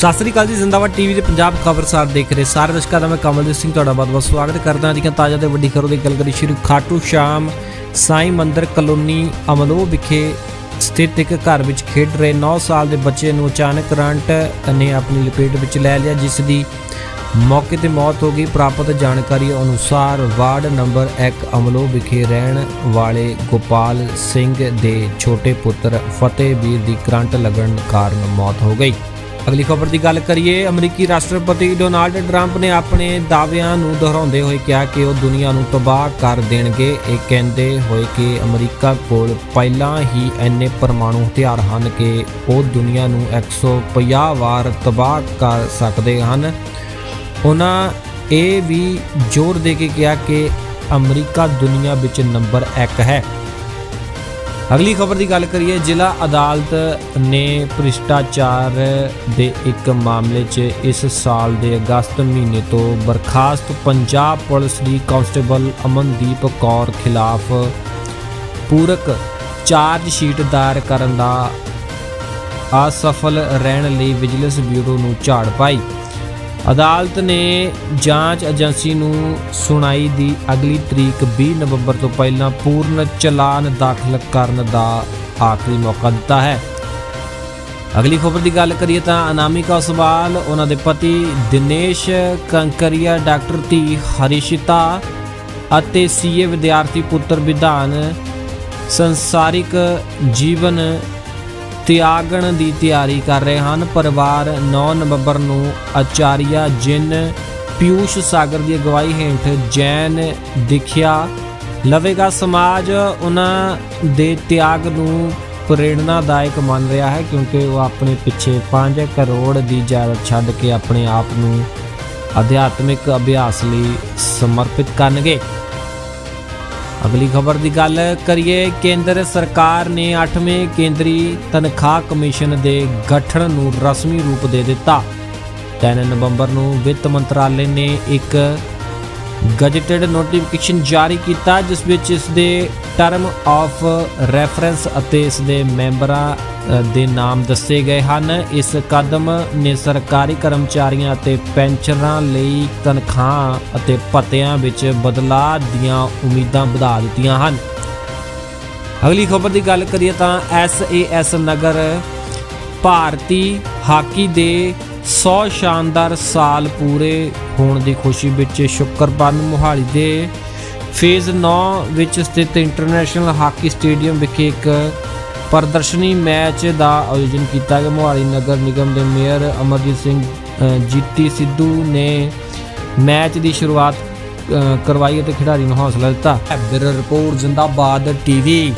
ਸਤਿ ਸ੍ਰੀ ਅਕਾਲ ਜੀ, ਜ਼ਿੰਦਾਬਾਦ ਟੀਵੀ ਦੇ ਪੰਜਾਬ ਖਬਰਸਾਰ ਦੇਖ ਰਹੇ ਸਾਰੇ ਦਰਸ਼ਕਾਂ ਦਾ ਮੈਂ ਕਮਲਜੀਤ ਸਿੰਘ ਤੁਹਾਡਾ ਬਹੁਤ-ਬਹੁਤ ਸਵਾਗਤ ਕਰਦਾ ਹਾਂ। ਜੀ ਤਾਜ਼ਾ ਤੇ ਵੱਡੀ ਖਬਰ ਦੀ ਗੱਲ ਕਰੀ ਸ਼੍ਰੀ ਖਾਟੂ ਸ਼ਾਮ ਸਾਈ ਮੰਦਰ ਕਲੋਨੀ ਅਮਲੋ ਵਿਖੇ ਸਥਿਤ ਇੱਕ ਘਰ ਵਿੱਚ ਖੇਡ ਰਹੇ 9 ਸਾਲ ਦੇ ਬੱਚੇ ਨੂੰ ਅਚਾਨਕ ਕਰੰਟ ਨੇ ਆਪਣੀ ਲਪੇਟ ਵਿੱਚ ਲੈ ਲਿਆ, ਜਿਸ ਦੀ ਮੌਕੇ ਤੇ ਮੌਤ ਹੋ ਗਈ। ਪ੍ਰਾਪਤ ਜਾਣਕਾਰੀ ਅਨੁਸਾਰ ਵਾਰਡ ਨੰਬਰ 1 ਅਮਲੋ ਵਿਖੇ ਰਹਿਣ ਵਾਲੇ ਗੋਪਾਲ ਸਿੰਘ ਦੇ ਛੋਟੇ ਪੁੱਤਰ ਫਤਿਹਵੀਰ ਦੀ ਕਰੰਟ ਲੱਗਣ ਕਾਰਨ ਮੌਤ ਹੋ ਗਈ। ਅਗਲੀ ਖਬਰ ਦੀ ਗੱਲ ਕਰੀਏ, ਅਮਰੀਕੀ ਰਾਸ਼ਟਰਪਤੀ ਡੋਨਾਲਡ ਟਰੰਪ ਨੇ ਆਪਣੇ ਦਾਅਵਿਆਂ ਨੂੰ ਦੁਹਰਾਉਂਦੇ ਹੋਏ ਕਿਹਾ ਕਿ ਉਹ ਦੁਨੀਆ ਨੂੰ ਤਬਾਹ ਕਰ ਦੇਣਗੇ। ਇਹ ਕਹਿੰਦੇ ਹੋਏ ਕਿ ਅਮਰੀਕਾ ਕੋਲ ਪਹਿਲਾਂ ਹੀ ਇੰਨੇ ਪਰਮਾਣੂ ਹਥਿਆਰ ਹਨ ਕਿ ਉਹ ਦੁਨੀਆ ਨੂੰ 150 ਵਾਰ ਤਬਾਹ ਕਰ ਸਕਦੇ ਹਨ। ਉਹਨਾਂ ਇਹ ਵੀ ਜ਼ੋਰ ਦੇ ਕੇ ਕਿਹਾ ਕਿ ਅਮਰੀਕਾ ਦੁਨੀਆ ਵਿੱਚ ਨੰਬਰ 1 ਹੈ। ਅਗਲੀ ਖਬਰ ਦੀ ਗੱਲ ਕਰੀਏ, ਜ਼ਿਲ੍ਹਾ ਅਦਾਲਤ ਨੇ ਭ੍ਰਿਸ਼ਟਾਚਾਰ ਦੇ ਇੱਕ ਮਾਮਲੇ 'ਚ ਇਸ ਸਾਲ ਦੇ ਅਗਸਤ ਮਹੀਨੇ ਤੋਂ ਬਰਖਾਸਤ ਪੰਜਾਬ ਪੁਲਿਸ ਦੀ ਕਾਂਸਟੇਬਲ ਅਮਨਦੀਪ ਕੌਰ ਖਿਲਾਫ ਪੂਰਕ ਚਾਰਜ ਸ਼ੀਟ ਦਾਇਰ ਕਰਨ ਦਾ ਅਸਫਲ ਰਹਿਣ ਲਈ ਵਿਜੀਲੈਂਸ ਬਿਊਰੋ ਨੂੰ ਝਾੜ ਪਾਈ। ਅਦਾਲਤ ਨੇ ਜਾਂਚ ਏਜੰਸੀ ਨੂੰ ਸੁਣਾਈ ਦੀ ਅਗਲੀ ਤਰੀਕ 20 ਨਵੰਬਰ ਤੋਂ ਪਹਿਲਾਂ ਪੂਰਨ ਚਲਾਨ ਦਾਖਲ ਕਰਨ ਦਾ ਆਖਰੀ ਮੌਕਾ ਦਿੱਤਾ ਹੈ। ਅਗਲੀ ਖਬਰ ਦੀ ਗੱਲ ਕਰੀਏ ਤਾਂ ਅਨਾਮਿਕਾ ਉਸਵਾਲ ਉਹਨਾਂ ਦੇ ਪਤੀ ਦਿਨੇਸ਼ ਕੰਕਰੀਆ, ਡਾਕਟਰ ਧੀ ਹਰੀਸ਼ਿਤਾ ਅਤੇ ਸੀਏ ਵਿਦਿਆਰਥੀ ਪੁੱਤਰ ਵਿਧਾਨ, ਸੰਸਾਰਿਕ ਜੀਵਨ ਤਿਆਗਣ ਦੀ ਤਿਆਰੀ ਕਰ ਰਹੇ ਹਨ। ਪਰਿਵਾਰ 9 ਨਵੰਬਰ ਨੂੰ ਆਚਾਰੀਆ ਜਿਨ ਪਿਊਸ਼ ਸਾਗਰ ਦੀ ਅਗਵਾਈ ਹੇਠ ਜੈਨ ਦਿਖਿਆ। ਲਵੇਗਾ ਸਮਾਜ ਉਹਨਾਂ ਦੇ ਤਿਆਗ ਨੂੰ ਪ੍ਰੇਰਣਾਦਾਇਕ ਮੰਨ ਰਿਹਾ ਹੈ ਕਿਉਂਕਿ ਉਹ ਆਪਣੇ ਪਿੱਛੇ 5 ਕਰੋੜ ਦੀ ਜਾਇਦਾਦ ਛੱਡ ਕੇ ਆਪਣੇ ਆਪ ਨੂੰ ਅਧਿਆਤਮਿਕ ਅਭਿਆਸ ਲਈ ਸਮਰਪਿਤ ਕਰਨਗੇ। ਅਗਲੀ ਖਬਰ ਦੀ ਗੱਲ ਕਰੀਏ, ਕੇਂਦਰ ਸਰਕਾਰ ਨੇ 8ਵੇਂ ਕੇਂਦਰੀ ਤਨਖਾਹ ਕਮਿਸ਼ਨ ਦੇ ਗਠਨ ਨੂੰ ਰਸਮੀ ਰੂਪ ਦੇ ਦਿੱਤਾ। 3 ਨਵੰਬਰ ਨੂੰ ਵਿੱਤ ਮੰਤਰਾਲੇ ਨੇ ਇੱਕ ਗਜਟਡ ਨੋਟੀਫਿਕੇਸ਼ਨ ਜਾਰੀ ਕੀਤਾ, ਜਿਸ ਵਿੱਚ ਇਸ ਦੇ ਟਰਮ ਆਫ ਰੈਫਰੈਂਸ ਅਤੇ ਇਸ ਦੇ ਮੈਂਬਰਾਂ ਦੇ ਨਾਮ ਦੱਸੇ ਗਏ ਹਨ। ਇਸ ਕਦਮ ਨੇ ਸਰਕਾਰੀ ਕਰਮਚਾਰੀਆਂ ਅਤੇ ਪੈਨਸ਼ਨਰਾਂ ਲਈ ਤਨਖਾਹ ਅਤੇ ਭੱਤਿਆਂ ਵਿੱਚ ਬਦਲਾਅ ਦੀਆਂ ਉਮੀਦਾਂ ਵਧਾ ਦਿੱਤੀਆਂ ਹਨ। ਅਗਲੀ ਖਬਰ ਦੀ ਗੱਲ ਕਰੀਏ ਤਾਂ ਐਸਏਐਸ ਨਗਰ ਭਾਰਤੀ ਹਾਕੀ ਦੇ 100 ਸ਼ਾਨਦਾਰ ਸਾਲ ਪੂਰੇ ਹੋਣ ਦੀ ਖੁਸ਼ੀ ਵਿੱਚ ਸ਼ੁੱਕਰਵਾਰ ਨੂੰ ਮੁਹਾਲੀ ਦੇ ਫੇਜ਼ 9 ਵਿੱਚ ਸਥਿਤ ਇੰਟਰਨੈਸ਼ਨਲ ਹਾਕੀ ਸਟੇਡੀਅਮ ਵਿਖੇ ਇੱਕ ਪ੍ਰਦਰਸ਼ਨੀ ਮੈਚ ਦਾ ਆਯੋਜਨ ਕੀਤਾ ਗਿਆ। ਮੋਹਾਲੀ ਨਗਰ ਨਿਗਮ ਦੇ ਮੇਅਰ ਅਮਰਜੀਤ ਸਿੰਘ ਜੀਤੀ ਸਿੱਧੂ ਨੇ ਮੈਚ ਦੀ ਸ਼ੁਰੂਆਤ ਕਰਵਾਈ ਅਤੇ ਖਿਡਾਰੀ ਨੂੰ ਹੌਸਲਾ ਦਿੱਤਾ। Bureau report, Zindabad TV.